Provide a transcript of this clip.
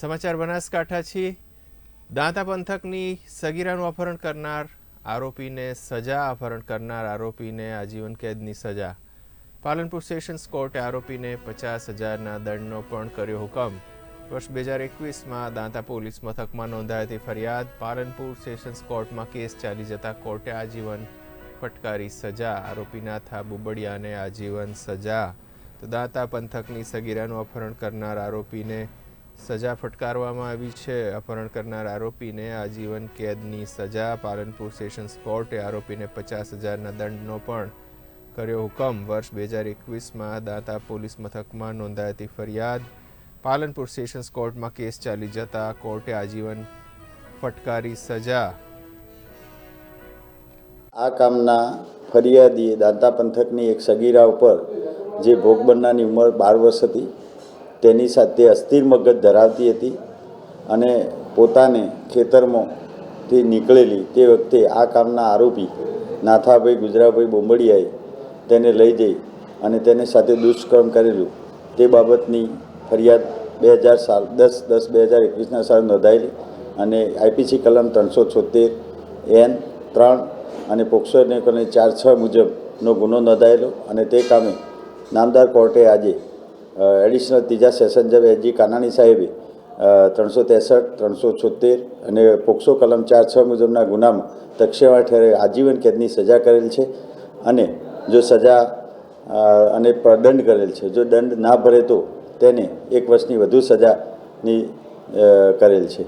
સમાચાર બનાસકાંઠા છે. દાંતા પંથકની સગીરાનું અપહરણ કરનાર આરોપીને સજા, અપહરણ કરનાર આરોપીને આજીવન કેદની સજા. પાલનપુર સેશન્સ કોર્ટે આરોપીને પચાસ હજારના દંડનો પણ કર્યો હુકમ. વર્ષ બે હજાર એકવીસમાં દાંતા પોલીસ મથકમાં નોંધાયેલી ફરિયાદ. પાલનપુર સેશન્સ કોર્ટમાં કેસ ચાલી જતા કોર્ટે આજીવન ફટકારી સજા, આરોપીના બુબડિયાને આજીવન સજા. તો દાંતા પંથકની સગીરાનું અપહરણ કરનાર આરોપીને સજા ફટકારવામાં આવી છે. અપહરણ કરનાર આરોપીને આજીવન કેદની સજા. પાલનપુર સેશન્સ કોર્ટે આરોપીને પચાસ હજારના દંડનો પણ કર્યો હુકમ. વર્ષ બે હજાર એકવીસમાં દાંતા પોલીસ મથકમાં નોંધાયેલી ફરિયાદ. પાલનપુર સેશન્સ કોર્ટમાં કેસ ચાલી જતા કોર્ટે આજીવન ફટકારી સજા. આ કામના ફરિયાદીએ દાંતા પંથકની એક સગીરા ઉપર જે ભોગ બનનારની ઉંમર બાર વર્ષ હતી તેની સાથે અસ્થિર મગજ ધરાવતી હતી અને પોતાને ખેતરમાંથી નીકળેલી તે વખતે આ કામના આરોપી નાથાભાઈ ગુજરાભાઈ બોંબડિયાએ તેને લઈ જઈ અને તેને સાથે દુષ્કર્મ કરેલું. તે બાબતની ફરિયાદ બે હજાર સાલ, દસ દસ બે હજાર એકવીસના સાલ નોંધાયેલી અને આઈપીસી કલમ ત્રણસો છોતેર એન ત્રણ અને પોક્સો ને ચાર છ મુજબનો ગુનો નોંધાયેલો અને તે કામે નામદાર કોર્ટે આજે એડિશનલ ત્રીજા સેશન જજ એજી કાનાણી સાહેબે ત્રણસો ત્રેસઠ, ત્રણસો છોતેર અને પોક્સો કલમ ચાર છ મુજબના ગુનામાં તક્ષેવા ઠેરે આજીવન કેદની સજા કરેલ છે અને જો સજા અને પ્રદંડ દંડ કરેલ છે. જો દંડ ના ભરે તો તેને એક વર્ષની વધુ સજાની કરેલ છે.